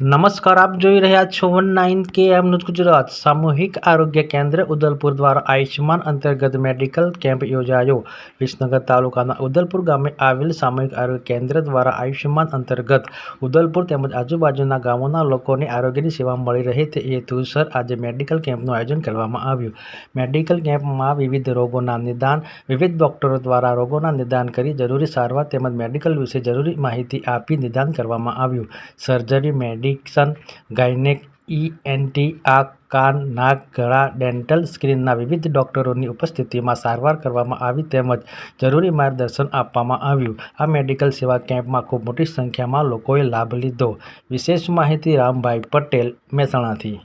નમસ્કાર, આપ જોઈ રહ્યા છો વન નાઇન કે એમ ગુજરાત. સામૂહિક આરોગ્ય કેન્દ્ર ઉદલપુર દ્વારા આયુષ્યમાન અંતર્ગત મેડિકલ કેમ્પ યોજાયો. વિસનગર તાલુકાના ઉદલપુર ગામે આવેલ સામૂહિક આરોગ્ય કેન્દ્ર દ્વારા આયુષ્યમાન અંતર્ગત ઉદલપુર તેમજ આજુબાજુના ગામોના લોકોને આરોગ્યની સેવા મળી રહે તે હેતુસર આજે મેડિકલ કેમ્પનું આયોજન કરવામાં આવ્યું. મેડિકલ કેમ્પમાં વિવિધ રોગોના નિદાન, વિવિધ ડોક્ટરો દ્વારા રોગોના નિદાન કરી જરૂરી સારવાર તેમજ મેડિકલ વિશે જરૂરી માહિતી આપી નિદાન કરવામાં આવ્યું. સર્જરી મેડિક્શન ગાયનેક ઈએનટી આંખ, કાન, નાક, ગળા, ડેન્ટલ સ્ક્રીનના વિવિધ ડોક્ટરોની ઉપસ્થિતિમાં સારવાર કરવામાં આવી તેમજ જરૂરી માર્ગદર્શન આપવામાં આવ્યું. આ મેડિકલ સેવા કેમ્પમાં ખૂબ મોટી સંખ્યામાં લોકોએ લાભ લીધો. વિશેષ માહિતી રામભાઈ પટેલ, મહેસાણાથી.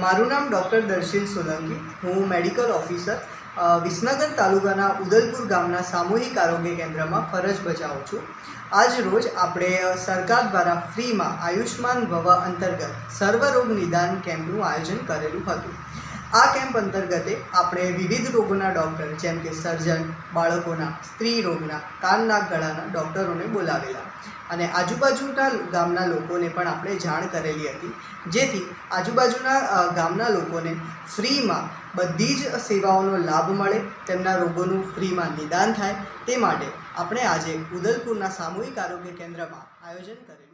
મારું નામ ડૉક્ટર દર્શિલ સોલંકી. હું મેડિકલ ઓફિસર વિસનગર તાલુકાના ઉદલપુર ગામના સામૂહિક આરોગ્ય કેન્દ્રમાં ફરજ બજાવું છું. આજ રોજ આપણે સરકાર દ્વારા ફ્રીમાં આયુષ્માન ભવ અંતર્ગત સર્વરોગ નિદાન કેમ્પનું આયોજન કરેલું હતું. આ કેમ્પ અંતર્ગતે આપણે વિવિધ રોગોના ડૉક્ટર, જેમ કે સર્જન, બાળકોના, સ્ત્રી રોગના કાન નાક ગળાના ડૉક્ટરોને બોલાવેલા. અને આજુબાજુના ગામના લોકોને પણ આપણે જાણ કરેલી હતી. જેથી આજુબાજુના ગામના લોકોને ફ્રીમાં બધી જ સેવાઓનો લાભ મળે, તેમના રોગોનું ફ્રીમાં નિદાન થાય, તે માટે આપણે આજે ઉદલપુરના સામૂહિક આરોગ્ય કેન્દ્રમાં આયોજન કરેલું